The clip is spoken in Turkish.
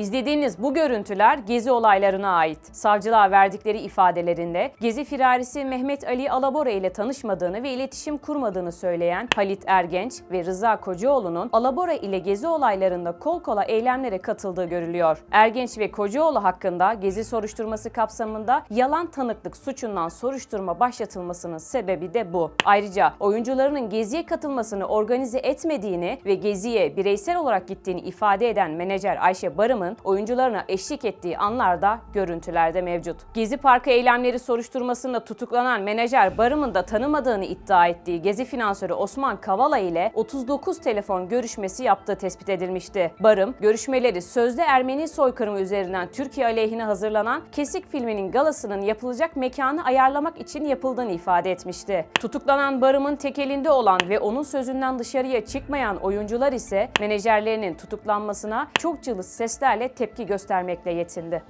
İzlediğiniz bu görüntüler Gezi olaylarına ait. Savcılığa verdikleri ifadelerinde Gezi firarisi Mehmet Ali Alabora ile tanışmadığını ve iletişim kurmadığını söyleyen Halit Ergenç ve Rıza Kocaoğlu'nun Alabora ile Gezi olaylarında kol kola eylemlere katıldığı görülüyor. Ergenç ve Kocaoğlu hakkında Gezi soruşturması kapsamında yalan tanıklık suçundan soruşturma başlatılmasının sebebi de bu. Ayrıca oyuncularının Gezi'ye katılmasını organize etmediğini ve Gezi'ye bireysel olarak gittiğini ifade eden menajer Ayşe Barım'ın oyuncularına eşlik ettiği anlarda görüntülerde mevcut. Gezi Parkı eylemleri soruşturmasında tutuklanan menajer Barım'ın da tanımadığını iddia ettiği Gezi finansörü Osman Kavala ile 39 telefon görüşmesi yaptığı tespit edilmişti. Barım, görüşmeleri sözde Ermeni soykırımı üzerinden Türkiye aleyhine hazırlanan Kesik filminin galasının yapılacak mekanı ayarlamak için yapıldığını ifade etmişti. Tutuklanan Barım'ın tekelinde olan ve onun sözünden dışarıya çıkmayan oyuncular ise menajerlerinin tutuklanmasına çok cılız seslerle tepki göstermekle yetindi.